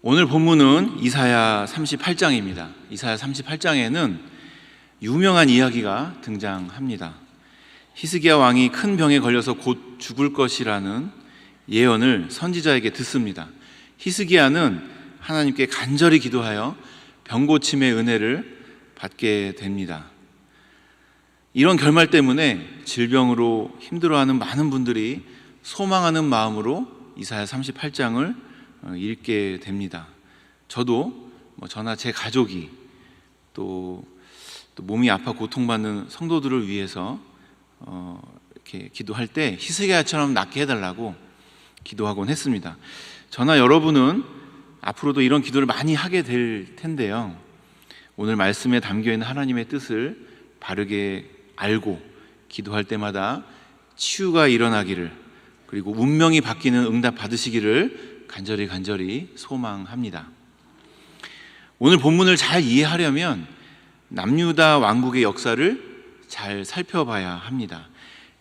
오늘 본문은 이사야 38장입니다. 이사야 38장에는 유명한 이야기가 등장합니다. 히스기야 왕이 큰 병에 걸려서 곧 죽을 것이라는 예언을 선지자에게 듣습니다. 히스기야는 하나님께 간절히 기도하여 병 고침의 은혜를 받게 됩니다. 이런 결말 때문에 질병으로 힘들어하는 많은 분들이 소망하는 마음으로 이사야 38장을 어, 읽게 됩니다. 저도 뭐 저나 제 가족이 또, 또 몸이 아파 고통받는 성도들을 위해서 어, 이렇게 기도할 때 히스기야처럼 낫게 해달라고 기도하곤 했습니다. 저나 여러분은 앞으로도 이런 기도를 많이 하게 될 텐데요. 오늘 말씀에 담겨 있는 하나님의 뜻을 바르게 알고 기도할 때마다 치유가 일어나기를 그리고 운명이 바뀌는 응답 받으시기를 간절히 간절히 소망합니다. 오늘 본문을 잘 이해하려면 남유다 왕국의 역사를 잘 살펴봐야 합니다.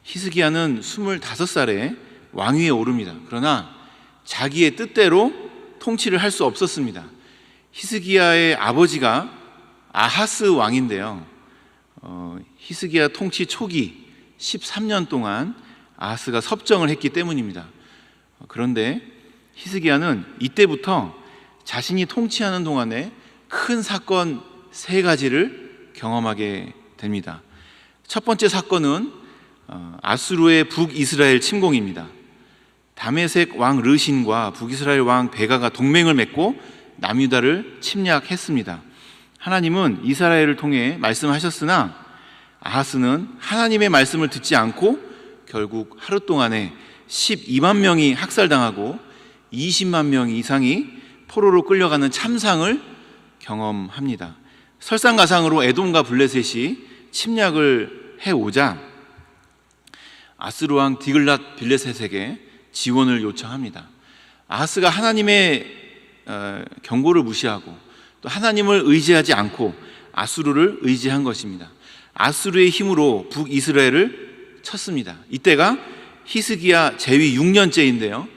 히스기야는 25살에 왕위에 오릅니다. 그러나 자기의 뜻대로 통치를 할 수 없었습니다. 히스기야의 아버지가 아하스 왕인데요. 어, 히스기야 통치 초기 13년 동안 아하스가 섭정을 했기 때문입니다. 그런데 히스기야는 이때부터 자신이 통치하는 동안에 큰 사건 세 가지를 경험하게 됩니다. 첫 번째 사건은 어, 아수르의 북이스라엘 침공입니다. 다메색 왕 르신과 북이스라엘 왕 베가가 동맹을 맺고 남유다를 침략했습니다. 하나님은 이스라엘을 통해 말씀하셨으나 아하스는 하나님의 말씀을 듣지 않고 결국 하루 동안에 12만 명이 학살당하고 20만 명 이상이 포로로 끌려가는 참상을 경험합니다. 설상가상으로 에돔과 블레셋이 침략을 해오자 아스루 왕 디글랏 빌레셋에게 지원을 요청합니다. 아하스가 하나님의 어, 경고를 무시하고 또 하나님을 의지하지 않고 아수르를 의지한 것입니다. 아수르의 힘으로 북이스라엘을 쳤습니다. 이때가 히스기야 제위 6년째인데요.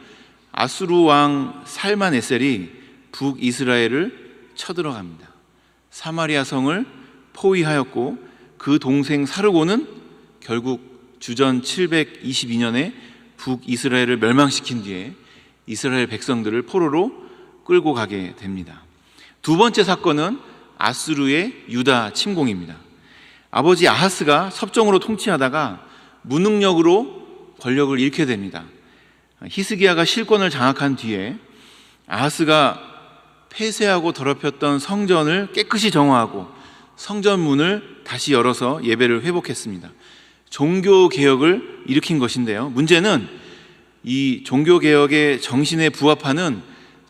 아수르 왕 살만 에셀이 북 이스라엘을 쳐들어갑니다. 사마리아 성을 포위하였고 그 동생 사르고는 결국 주전 722년에 북 이스라엘을 멸망시킨 뒤에 이스라엘 백성들을 포로로 끌고 가게 됩니다. 두 번째 사건은 아수르의 유다 침공입니다. 아버지 아하스가 섭정으로 통치하다가 무능력으로 권력을 잃게 됩니다. 히스기야가 실권을 장악한 뒤에 아하스가 폐쇄하고 더럽혔던 성전을 깨끗이 정화하고 성전 문을 다시 열어서 예배를 회복했습니다. 종교 개혁을 일으킨 것인데요. 문제는 이 종교 개혁의 정신에 부합하는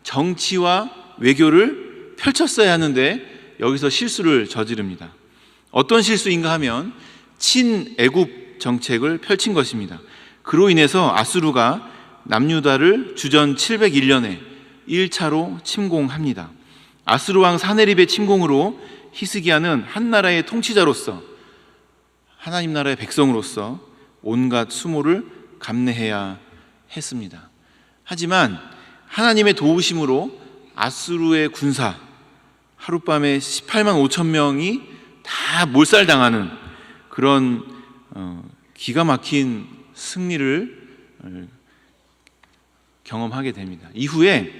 정치와 외교를 펼쳤어야 하는데 여기서 실수를 저지릅니다. 어떤 실수인가 하면 친애국 정책을 펼친 것입니다. 그로 인해서 아수르가 남유다를 주전 701년에 1차로 침공합니다. 아수르 왕 사네립의 침공으로 히스기야는 한 나라의 통치자로서 하나님 나라의 백성으로서 온갖 수모를 감내해야 했습니다. 하지만 하나님의 도우심으로 아수르의 군사 하룻밤에 18만 5천 명이 다 몰살당하는 그런 어, 기가 막힌 승리를 어, 경험하게 됩니다. 이후에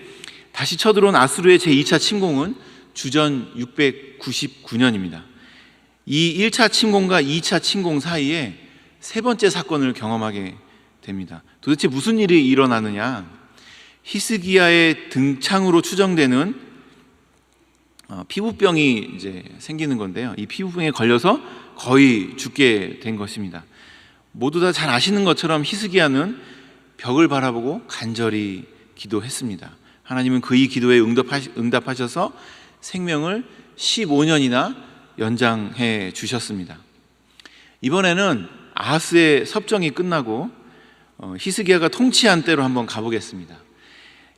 다시 쳐들어온 아수르의 제2차 침공은 주전 699년입니다. 이 1차 침공과 2차 침공 사이에 세 번째 사건을 경험하게 됩니다. 도대체 무슨 일이 일어나느냐? 히스기야의 등창으로 추정되는 어, 피부병이 이제 생기는 건데요. 이 피부병에 걸려서 거의 죽게 된 것입니다. 모두 다 잘 아시는 것처럼 히스기야는 벽을 바라보고 간절히 기도했습니다. 하나님은 그의 기도에 응답하셔서 생명을 15년이나 연장해 주셨습니다. 이번에는 아하스의 섭정이 끝나고 어, 히스기야가 통치한 때로 한번 가보겠습니다.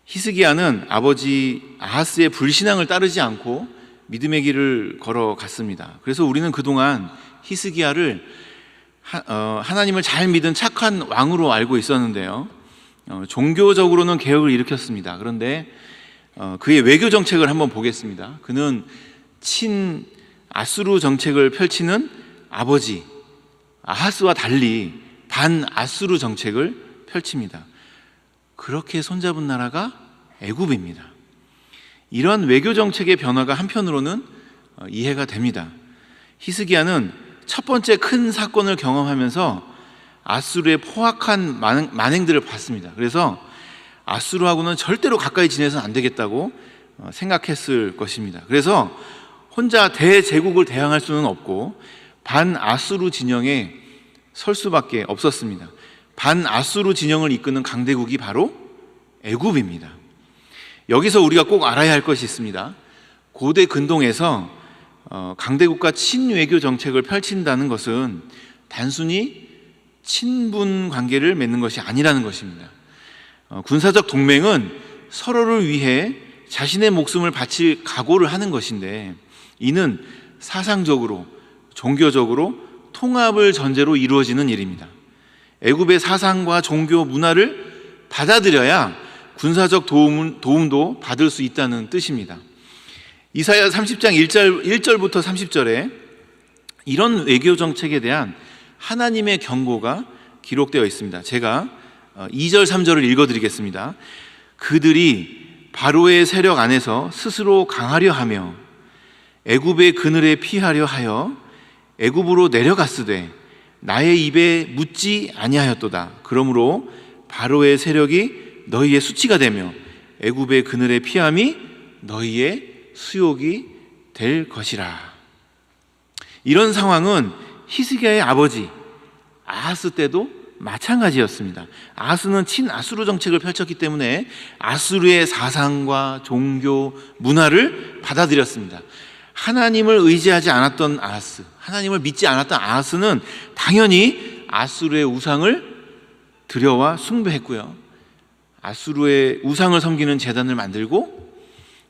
히스기야는 아버지 아하스의 불신앙을 따르지 않고 믿음의 길을 걸어갔습니다. 그래서 우리는 그동안 히스기야를 어, 하나님을 잘 믿은 착한 왕으로 알고 있었는데요. 어, 종교적으로는 개혁을 일으켰습니다. 그런데 어, 그의 외교 정책을 한번 보겠습니다. 그는 친 아수르 정책을 펼치는 아버지 아하스와 달리 반 아수르 정책을 펼칩니다. 그렇게 손잡은 나라가 애굽입니다. 이런 외교 정책의 변화가 한편으로는 어, 이해가 됩니다. 히스기야는 첫 번째 큰 사건을 경험하면서 아수르의 포악한 만- 만행 들을 봤습니다. 그래서 아수르하고는 절대로 가까이 지내서는 안 되겠다고 어, 생각했을 것입니다. 그래서 혼자 대제국을 대항할 수는 없고 반 아수르 진영에 설 수밖에 없었습니다. 반 아수르 진영을 이끄는 강대국이 바로 애굽입니다. 여기서 우리가 꼭 알아야 할 것이 있습니다. 고대 근동에서 어, 강대국과 친외교 정책을 펼친다는 것은 단순히 친분 관계를 맺는 것이 아니라는 것입니다. 어, 군사적 동맹은 서로를 위해 자신의 목숨을 바칠 각오를 하는 것인데 이는 사상적으로 종교적으로 통합을 전제로 이루어지는 일입니다. 애굽의 사상과 종교 문화를 받아들여야 군사적 도움, 도움도 받을 수 있다는 뜻입니다. 이사야 30장 1절, 1절부터 30절에 이런 외교 정책에 대한 하나님의 경고가 기록되어 있습니다. 제가 2절, 3절을 읽어 드리겠습니다. 그들이 바로의 세력 안에서 스스로 강하려 하며 애굽의 그늘에 피하려 하여 애굽으로 내려갔으되 나의 입에 묻지 아니하였도다. 그러므로 바로의 세력이 너희의 수치가 되며 애굽의 그늘에 피함이 너희의 수욕이 될 것이라. 이런 상황은 히스기야의 아버지 아하스 때도 마찬가지였습니다. 아하스는 친아수르 정책을 펼쳤기 때문에 아수르의 사상과 종교, 문화를 받아들였습니다. 하나님을 의지하지 않았던 아하스, 하나님을 믿지 않았던 아하스는 당연히 아수르의 우상을 들여와 숭배했고요. 아수르의 우상을 섬기는 재단을 만들고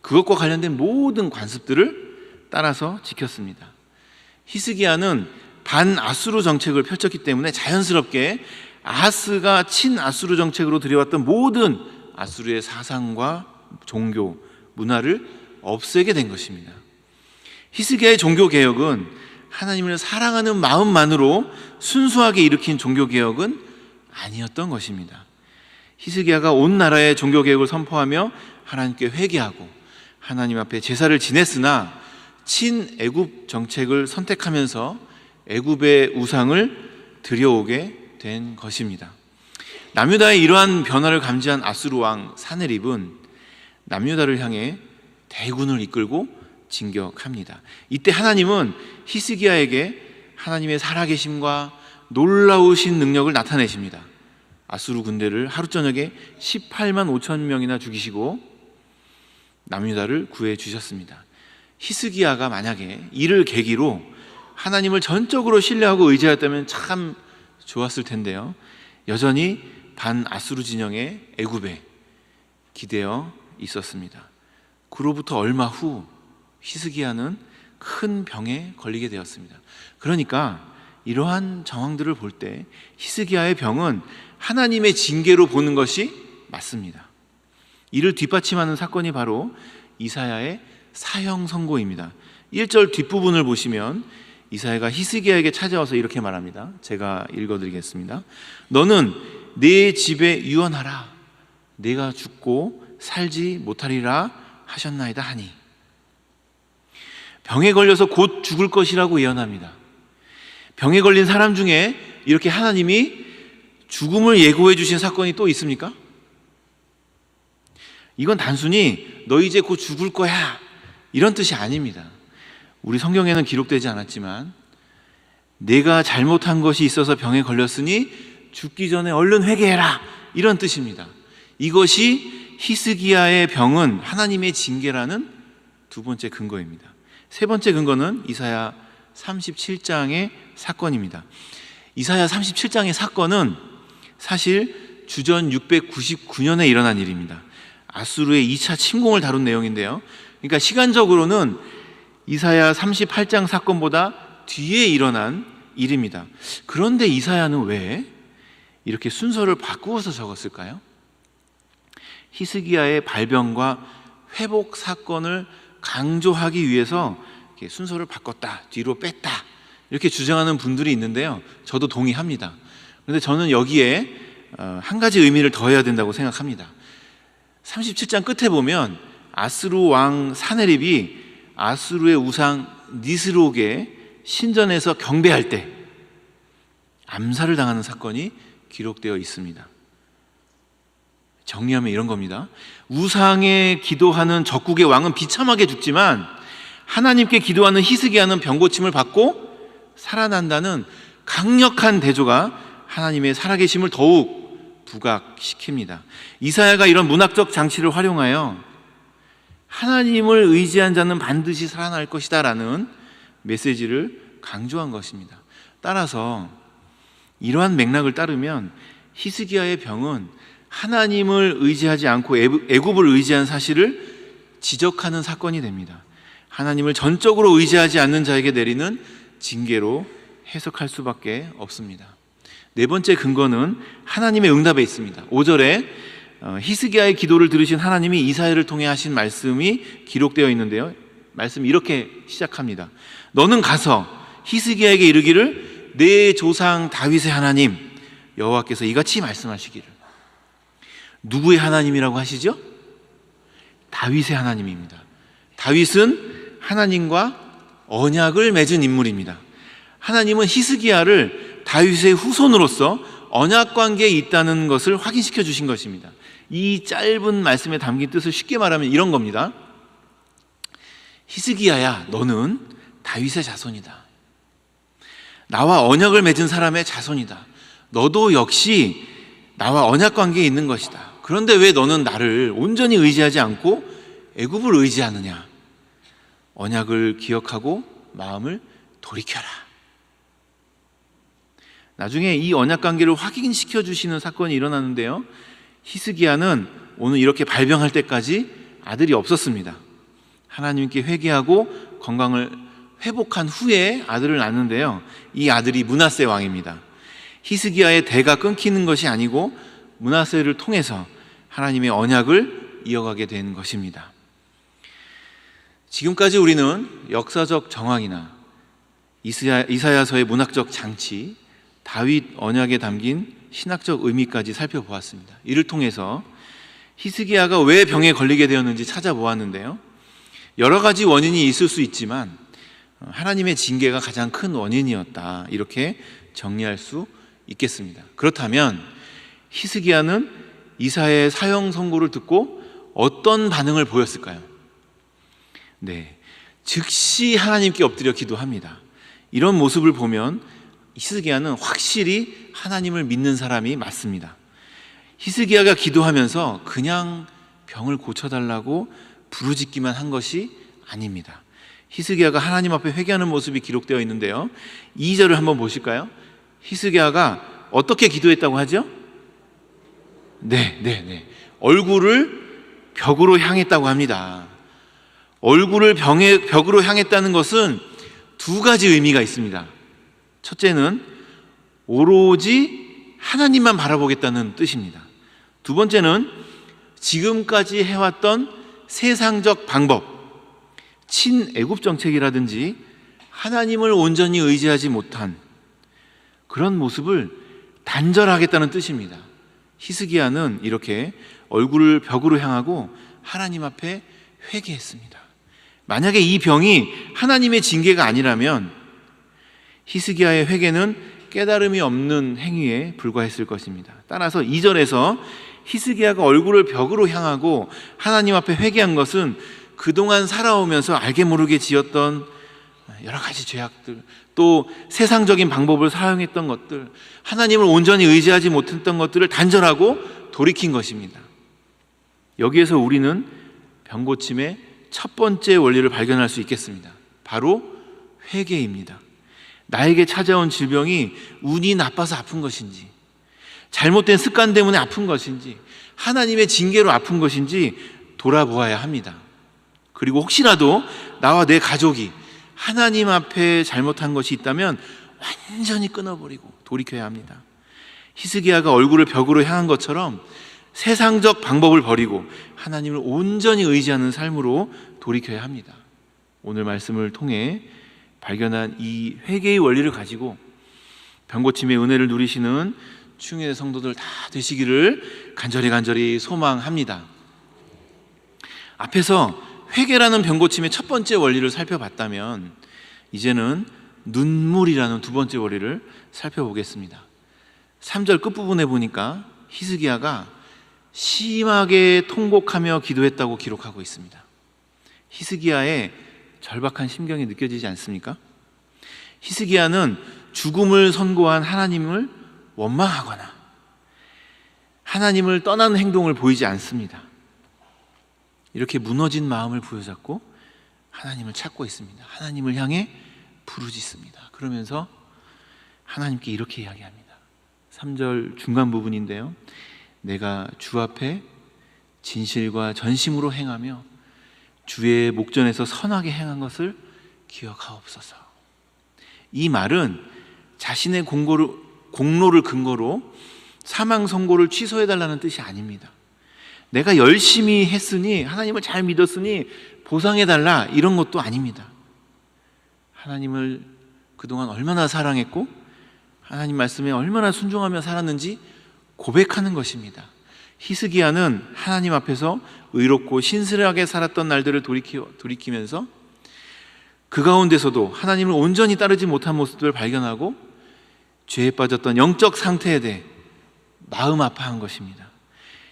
그것과 관련된 모든 관습들을 따라서 지켰습니다. 히스기야는 반아수르 정책을 펼쳤기 때문에 자연스럽게 아하스가 친아수르 정책으로 들여왔던 모든 아수르의 사상과 종교, 문화를 없애게 된 것입니다. 히스기야의 종교 개혁은 하나님을 사랑하는 마음만으로 순수하게 일으킨 종교 개혁은 아니었던 것입니다. 히스기야가 온 나라의 종교 개혁을 선포하며 하나님께 회개하고 하나님 앞에 제사를 지냈으나 친애굽 정책을 선택하면서 애굽의 우상을 들여오게 된 것입니다. 남유다의 이러한 변화를 감지한 아수르 왕 사네립은 남유다를 향해 대군을 이끌고 진격합니다. 이때 하나님은 히스기야에게 하나님의 살아계심과 놀라우신 능력을 나타내십니다. 아수르 군대를 하루 저녁에 18만 5천 명이나 죽이시고 남유다를 구해 주셨습니다. 히스기야가 만약에 이를 계기로 하나님을 전적으로 신뢰하고 의지하였다면 참 좋았을 텐데요. 여전히 반 아수르 진영의 애굽에 기대어 있었습니다. 그로부터 얼마 후 히스기야는 큰 병에 걸리게 되었습니다. 그러니까 이러한 정황들을 볼 때 히스기야의 병은 하나님의 징계로 보는 것이 맞습니다. 이를 뒷받침하는 사건이 바로 이사야의 사형 선고입니다. 1절 뒷부분을 보시면 이사야가 히스기야에게 찾아와서 이렇게 말합니다. 제가 읽어 드리겠습니다. 너는 내 집에 유언하라. 내가 죽고 살지 못하리라 하셨나이다 하니 병에 걸려서 곧 죽을 것이라고 예언합니다. 병에 걸린 사람 중에 이렇게 하나님이 죽음을 예고해 주신 사건이 또 있습니까? 이건 단순히 너 이제 곧 죽을 거야 이런 뜻이 아닙니다. 우리 성경에는 기록되지 않았지만 내가 잘못한 것이 있어서 병에 걸렸으니 죽기 전에 얼른 회개해라 이런 뜻입니다. 이것이 히스기야의 병은 하나님의 징계라는 두 번째 근거입니다. 세 번째 근거는 이사야 37장의 사건입니다. 이사야 37장의 사건은 사실 주전 699년에 일어난 일입니다. 아수르의 2차 침공을 다룬 내용인데요. 그러니까 시간적으로는 이사야 38장 사건보다 뒤에 일어난 일입니다. 그런데 이사야는 왜 이렇게 순서를 바꾸어서 적었을까요? 히스기야의 발병과 회복 사건을 강조하기 위해서 순서를 바꿨다, 뒤로 뺐다 이렇게 주장하는 분들이 있는데요. 저도 동의합니다. 그런데 저는 여기에 어, 한 가지 의미를 더해야 된다고 생각합니다. 37장 끝에 보면 아스루 왕 사네립이 아스루의 우상 니스록의 신전에서 경배할 때 암살을 당하는 사건이 기록되어 있습니다. 정리하면 이런 겁니다. 우상에 기도하는 적국의 왕은 비참하게 죽지만 하나님께 기도하는 희스기야는 병고침을 받고 살아난다는 강력한 대조가 하나님의 살아계심을 더욱 부각시킵니다. 이사야가 이런 문학적 장치를 활용하여 하나님을 의지한 자는 반드시 살아날 것이다라는 메시지를 강조한 것입니다. 따라서 이러한 맥락을 따르면 히스기야의 병은 하나님을 의지하지 않고 애굽을 의지한 사실을 지적하는 사건이 됩니다. 하나님을 전적으로 의지하지 않는 자에게 내리는 징계로 해석할 수밖에 없습니다. 네 번째 근거는 하나님의 응답에 있습니다. 5절에 어, 히스기야의 기도를 들으신 하나님이 이사야를 통해 하신 말씀이 기록되어 있는데요. 말씀 이렇게 시작합니다. 너는 가서 히스기야에게 이르기를 내 조상 다윗의 하나님 여호와께서 이같이 말씀하시기를 누구의 하나님이라고 하시죠? 다윗의 하나님입니다. 다윗은 하나님과 언약을 맺은 인물입니다. 하나님은 히스기야를 다윗의 후손으로서 언약 관계에 있다는 것을 확인시켜 주신 것입니다. 이 짧은 말씀에 담긴 뜻을 쉽게 말하면 이런 겁니다. 히스기야야, 너는 다윗의 자손이다. 나와 언약을 맺은 사람의 자손이다. 너도 역시 나와 언약 관계에 있는 것이다. 그런데 왜 너는 나를 온전히 의지하지 않고 애굽을 의지하느냐? 언약을 기억하고 마음을 돌이켜라. 나중에 이 언약 관계를 확인시켜 주시는 사건이 일어나는데요. 히스기야는 오늘 이렇게 발병할 때까지 아들이 없었습니다. 하나님께 회개하고 건강을 회복한 후에 아들을 낳는데요. 이 아들이 문하세 왕입니다. 히스기야의 대가 끊기는 것이 아니고 문하세를 통해서 하나님의 언약을 이어가게 된 것입니다. 지금까지 우리는 역사적 정황이나 이사야서의 문학적 장치, 다윗 언약에 담긴 신학적 의미까지 살펴보았습니다. 이를 통해서 히스기야가 왜 병에 걸리게 되었는지 찾아보았는데요. 여러 가지 원인이 있을 수 있지만 하나님의 징계가 가장 큰 원인이었다. 이렇게 정리할 수 있겠습니다. 그렇다면 히스기야는 이사의 사형 선고를 듣고 어떤 반응을 보였을까요? 네. 즉시 하나님께 엎드려 기도합니다. 이런 모습을 보면 히스기야는 확실히 하나님을 믿는 사람이 맞습니다. 히스기야가 기도하면서 그냥 병을 고쳐달라고 부르짖기만 한 것이 아닙니다. 히스기야가 하나님 앞에 회개하는 모습이 기록되어 있는데요. 2절을 한번 보실까요? 히스기야가 어떻게 기도했다고 하죠? 네, 네, 네. 얼굴을 벽으로 향했다고 합니다. 얼굴을 병에, 벽으로 향했다는 것은 두 가지 의미가 있습니다. 첫째는 오로지 하나님만 바라보겠다는 뜻입니다. 두 번째는 지금까지 해왔던 세상적 방법, 친애굽 정책이라든지 하나님을 온전히 의지하지 못한 그런 모습을 단절하겠다는 뜻입니다. 히스기야는 이렇게 얼굴을 벽으로 향하고 하나님 앞에 회개했습니다. 만약에 이 병이 하나님의 징계가 아니라면 히스기야의 회개는 깨달음이 없는 행위에 불과했을 것입니다. 따라서 2절에서 히스기야가 얼굴을 벽으로 향하고 하나님 앞에 회개한 것은 그동안 살아오면서 알게 모르게 지었던 여러 가지 죄악들, 또 세상적인 방법을 사용했던 것들, 하나님을 온전히 의지하지 못했던 것들을 단절하고 돌이킨 것입니다. 여기에서 우리는 병고침의 첫 번째 원리를 발견할 수 있겠습니다. 바로 회개입니다. 나에게 찾아온 질병이 운이 나빠서 아픈 것인지, 잘못된 습관 때문에 아픈 것인지, 하나님의 징계로 아픈 것인지 돌아보아야 합니다. 그리고 혹시라도 나와 내 가족이 하나님 앞에 잘못한 것이 있다면 완전히 끊어버리고 돌이켜야 합니다. 히스기야가 얼굴을 벽으로 향한 것처럼 세상적 방법을 버리고 하나님을 온전히 의지하는 삶으로 돌이켜야 합니다. 오늘 말씀을 통해 발견한 이 회개의 원리를 가지고 병고침의 은혜를 누리시는 충의 성도들 다 되시기를 간절히 간절히 소망합니다. 앞에서 회개라는 병고침의 첫 번째 원리를 살펴봤다면 이제는 눈물이라는 두 번째 원리를 살펴보겠습니다. 3절 끝부분에 보니까 히스기야가 심하게 통곡하며 기도했다고 기록하고 있습니다. 히스기야의 절박한 심경이 느껴지지 않습니까? 히스기야는 죽음을 선고한 하나님을 원망하거나 하나님을 떠나는 행동을 보이지 않습니다. 이렇게 무너진 마음을 부여잡고 하나님을 찾고 있습니다. 하나님을 향해 부르짖습니다. 그러면서 하나님께 이렇게 이야기합니다. 3절 중간 부분인데요. 내가 주 앞에 진실과 전심으로 행하며 주의 목전에서 선하게 행한 것을 기억하옵소서. 이 말은 자신의 공고를, 공로를 근거로 사망 선고를 취소해 달라는 뜻이 아닙니다. 내가 열심히 했으니 하나님을 잘 믿었으니 보상해 달라 이런 것도 아닙니다. 하나님을 그동안 얼마나 사랑했고 하나님 말씀에 얼마나 순종하며 살았는지 고백하는 것입니다. 히스기야는 하나님 앞에서 의롭고 신실하게 살았던 날들을 돌이키, 돌이키면서 그 가운데서도 하나님을 온전히 따르지 못한 모습들을 발견하고 죄에 빠졌던 영적 상태에 대해 마음 아파한 것입니다.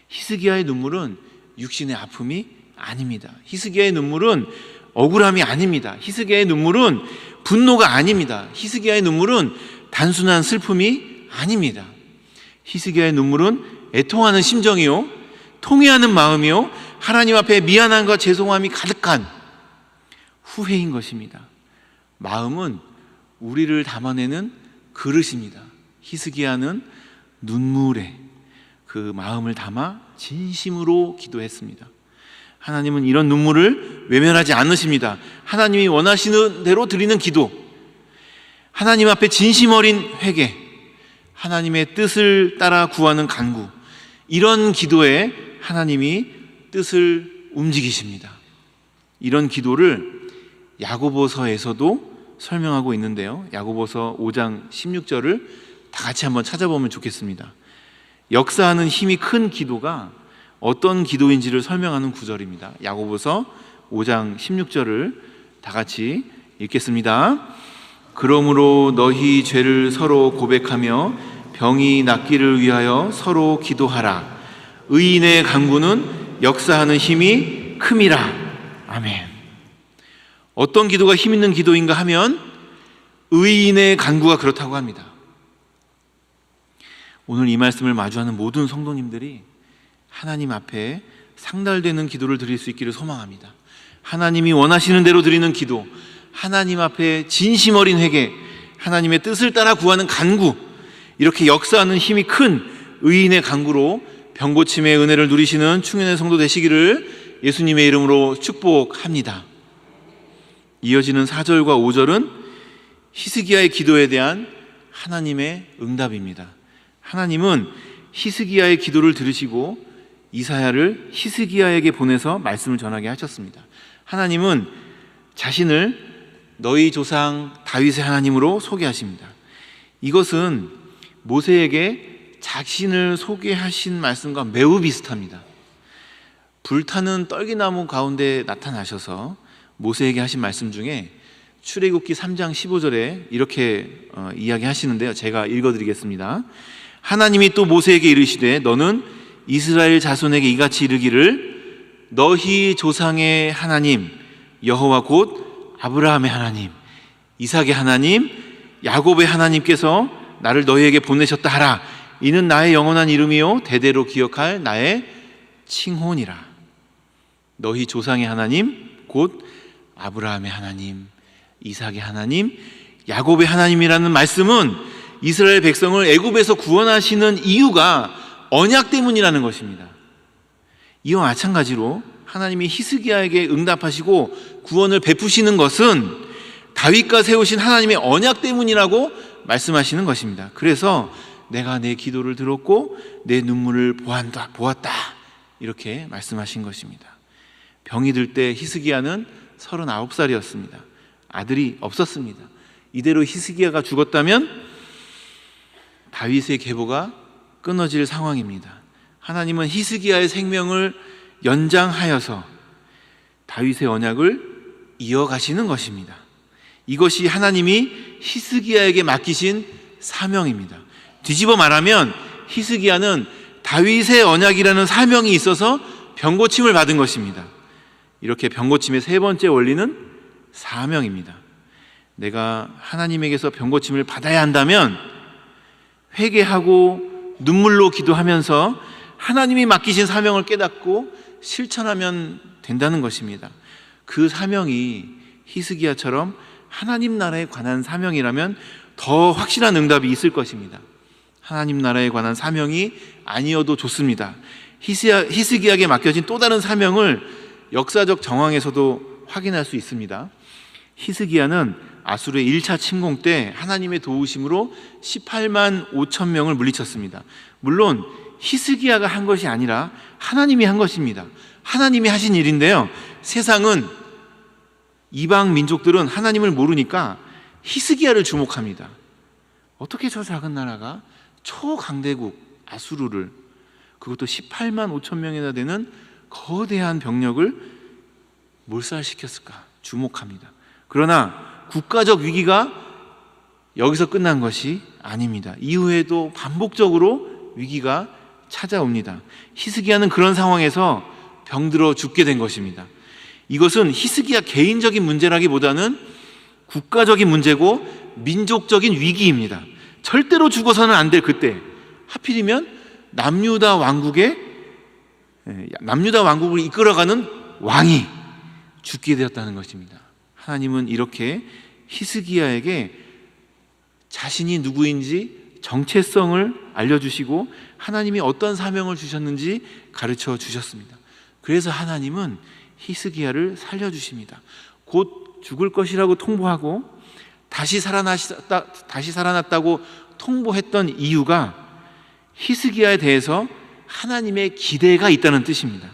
히스기야의 눈물은 육신의 아픔이 아닙니다. 히스기야의 눈물은 억울함이 아닙니다. 히스기야의 눈물은 분노가 아닙니다. 히스기야의 눈물은 단순한 슬픔이 아닙니다. 히스기야의 눈물은 애통하는 심정이요, 통회하는 마음이요, 하나님 앞에 미안함과 죄송함이 가득한 후회인 것입니다. 마음은 우리를 담아내는 그릇입니다. 히스기야는 눈물에 그 마음을 담아 진심으로 기도했습니다. 하나님은 이런 눈물을 외면하지 않으십니다. 하나님이 원하시는 대로 드리는 기도, 하나님 앞에 진심 어린 회개, 하나님의 뜻을 따라 구하는 간구, 이런 기도에 하나님이 뜻을 움직이십니다. 이런 기도를 야고보서에서도 설명하고 있는데요. 야고보서 5장 16절을 다 같이 한번 찾아보면 좋겠습니다. 역사하는 힘이 큰 기도가 어떤 기도인지를 설명하는 구절입니다. 야고보서 5장 16절을 다 같이 읽겠습니다. 그러므로 너희 죄를 서로 고백하며 병이 낫기를 위하여 서로 기도하라. 의인의 강구는 역사하는 힘이 큼이라. 아멘. 어떤 기도가 힘 있는 기도인가 하면 의인의 간구가 그렇다고 합니다. 오늘 이 말씀을 마주하는 모든 성도님들이 하나님 앞에 상달되는 기도를 드릴 수 있기를 소망합니다. 하나님이 원하시는 대로 드리는 기도, 하나님 앞에 진심 어린 회개, 하나님의 뜻을 따라 구하는 간구, 이렇게 역사하는 힘이 큰 의인의 간구로 병고침의 은혜를 누리시는 충현의 성도 되시기를 예수님의 이름으로 축복합니다. 이어지는 4절과 5절은 히스기야의 기도에 대한 하나님의 응답입니다. 하나님은 히스기야의 기도를 들으시고 이사야를 히스기야에게 보내서 말씀을 전하게 하셨습니다. 하나님은 자신을 너희 조상 다윗의 하나님으로 소개하십니다. 이것은 모세에게 자신을 소개하신 말씀과 매우 비슷합니다. 불타는 떨기나무 가운데 나타나셔서 모세에게 하신 말씀 중에 출애굽기 3장 15절에 이렇게 어, 이야기하시는데요. 제가 읽어드리겠습니다. 하나님이 또 모세에게 이르시되 너는 이스라엘 자손에게 이같이 이르기를 너희 조상의 하나님 여호와 곧 아브라함의 하나님 이삭의 하나님 야곱의 하나님께서 나를 너희에게 보내셨다 하라 이는 나의 영원한 이름이요 대대로 기억할 나의 칭혼이라 너희 조상의 하나님 곧 아브라함의 하나님 이삭의 하나님 야곱의 하나님이라는 말씀은 이스라엘 백성을 애굽에서 구원하시는 이유가 언약 때문이라는 것입니다. 이와 마찬가지로 하나님이 히스기야에게 응답하시고 구원을 베푸시는 것은 다윗과 세우신 하나님의 언약 때문이라고 말씀하시는 것입니다. 그래서 내가 내 기도를 들었고 내 눈물을 보았다, 보았다. 이렇게 말씀하신 것입니다. 병이 들 때 히스기야는 39살이었습니다. 아들이 없었습니다. 이대로 히스기야가 죽었다면 다윗의 계보가 끊어질 상황입니다. 하나님은 히스기야의 생명을 연장하여서 다윗의 언약을 이어가시는 것입니다. 이것이 하나님이 히스기야에게 맡기신 사명입니다. 뒤집어 말하면 히스기야는 다윗의 언약이라는 사명이 있어서 병고침을 받은 것입니다. 이렇게 병고침의 세 번째 원리는 사명입니다. 내가 하나님에게서 병고침을 받아야 한다면 회개하고 눈물로 기도하면서 하나님이 맡기신 사명을 깨닫고 실천하면 된다는 것입니다. 그 사명이 히스기야처럼 하나님 나라에 관한 사명이라면 더 확실한 응답이 있을 것입니다. 하나님 나라에 관한 사명이 아니어도 좋습니다. 히스야, 히스기야에게 맡겨진 또 다른 사명을 역사적 정황에서도 확인할 수 있습니다. 히스기야는 아수르의 1차 침공 때 하나님의 도우심으로 18만 5천 명을 물리쳤습니다. 물론 히스기야가 한 것이 아니라 하나님이 한 것입니다. 하나님이 하신 일인데요. 세상은 이방 민족들은 하나님을 모르니까 히스기야를 주목합니다. 어떻게 저 작은 나라가 초강대국 아수르를 그것도 18만 5천 명이나 되는 거대한 병력을 몰살시켰을까 주목합니다. 그러나 국가적 위기가 여기서 끝난 것이 아닙니다. 이후에도 반복적으로 위기가 찾아옵니다. 히스기야는 그런 상황에서 병들어 죽게 된 것입니다. 이것은 히스기야 개인적인 문제라기보다는 국가적인 문제고 민족적인 위기입니다. 절대로 죽어서는 안 될 그때 하필이면 남유다 왕국의 예, 남유다 왕국을 이끌어가는 왕이 죽게 되었다는 것입니다. 하나님은 이렇게 히스기야에게 자신이 누구인지 정체성을 알려주시고 하나님이 어떤 사명을 주셨는지 가르쳐 주셨습니다. 그래서 하나님은 히스기야를 살려주십니다. 곧 죽을 것이라고 통보하고 다시 살아났다, 다시 살아났다고 통보했던 이유가 히스기야에 대해서 하나님의 기대가 있다는 뜻입니다.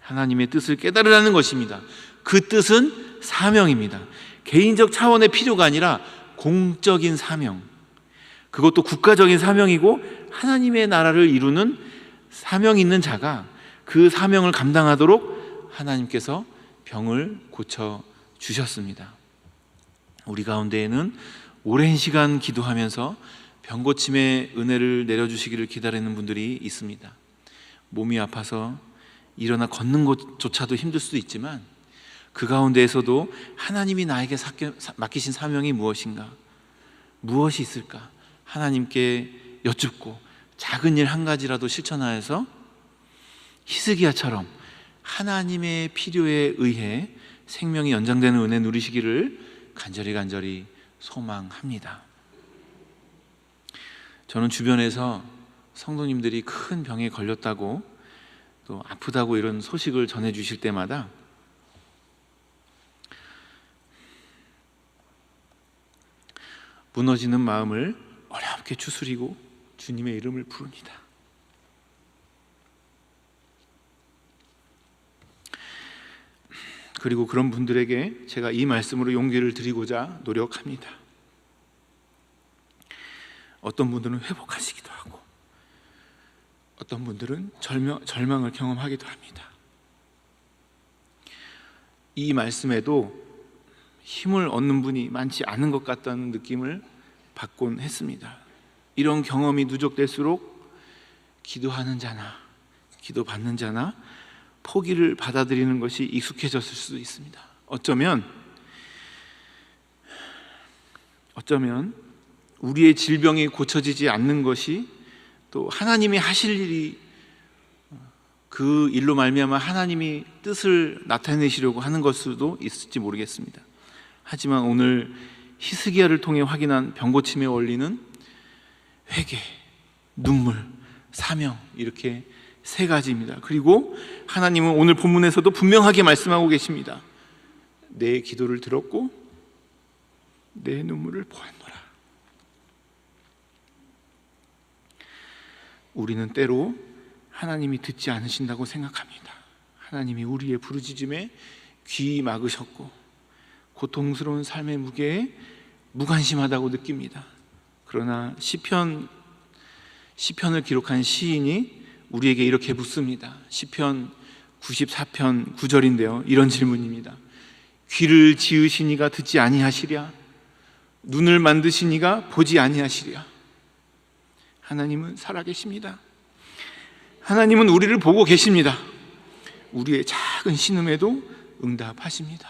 하나님의 뜻을 깨달으라는 것입니다. 그 뜻은 사명입니다. 개인적 차원의 필요가 아니라 공적인 사명. 그것도 국가적인 사명이고 하나님의 나라를 이루는 사명 있는 자가 그 사명을 감당하도록 하나님께서 병을 고쳐 주셨습니다. 우리 가운데에는 오랜 시간 기도하면서 병고침의 은혜를 내려주시기를 기다리는 분들이 있습니다. 몸이 아파서 일어나 걷는 것조차도 힘들 수도 있지만 그 가운데에서도 하나님이 나에게 맡기신 사명이 무엇인가? 무엇이 있을까? 하나님께 여쭙고 작은 일 한 가지라도 실천하여서 히스기야처럼 하나님의 필요에 의해 생명이 연장되는 은혜 누리시기를 간절히 간절히 소망합니다. 저는 주변에서 성도님들이 큰 병에 걸렸다고 또 아프다고 이런 소식을 전해 주실 때마다 무너지는 마음을 어렵게 추스리고 주님의 이름을 부릅니다. 그리고 그런 분들에게 제가 이 말씀으로 용기를 드리고자 노력합니다. 어떤 분들은 회복하시기도 하고, 어떤 분들은 절명, 절망을 경험하기도 합니다. 이 말씀에도 힘을 얻는 분이 많지 않은 것 같다는 느낌을 받곤 했습니다. 이런 경험이 누적될수록 기도하는 자나, 기도 받는 자나, 포기를 받아들이는 것이 익숙해졌을 수도 있습니다. 어쩌면 어쩌면 우리의 질병이 고쳐지지 않는 것이 또 하나님이 하실 일이 그 일로 말미암아 하나님이 뜻을 나타내시려고 하는 것도 있을지 모르겠습니다. 하지만 오늘 히스기야를 통해 확인한 병고침의 원리는 회개, 눈물, 사명 이렇게 세 가지입니다. 그리고 하나님은 오늘 본문에서도 분명하게 말씀하고 계십니다. 내 기도를 들었고 내 눈물을 보았노라. 우리는 때로 하나님이 듣지 않으신다고 생각합니다. 하나님이 우리의 부르짖음에 귀 막으셨고 고통스러운 삶의 무게에 무관심하다고 느낍니다. 그러나 시편 시편을 기록한 시인이 우리에게 이렇게 묻습니다. 시편 94편 9절인데요. 이런 질문입니다. 귀를 지으시니가 듣지 아니하시랴 눈을 만드시니가 보지 아니하시랴 하나님은 살아계십니다. 하나님은 우리를 보고 계십니다. 우리의 작은 신음에도 응답하십니다.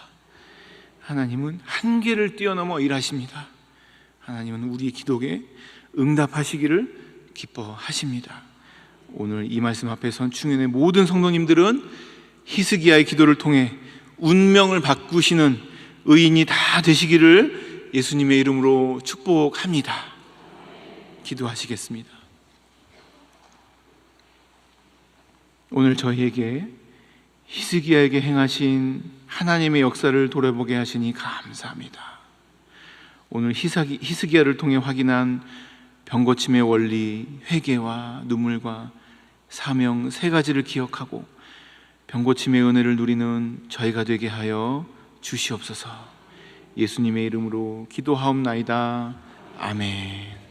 하나님은 한계를 뛰어넘어 일하십니다. 하나님은 우리 기도에 응답하시기를 기뻐하십니다. 오늘 이 말씀 앞에 선 충현의 모든 성도님들은 히스기야의 기도를 통해 운명을 바꾸시는 의인이 다 되시기를 예수님의 이름으로 축복합니다. 기도하시겠습니다. 오늘 저희에게 히스기야에게 행하신 하나님의 역사를 돌아보게 하시니 감사합니다. 오늘 히스기야를 통해 확인한 병고침의 원리, 회개와 눈물과 사명 세 가지를 기억하고 병고침의 은혜를 누리는 저희가 되게 하여 주시옵소서. 예수님의 이름으로 기도하옵나이다. 아멘.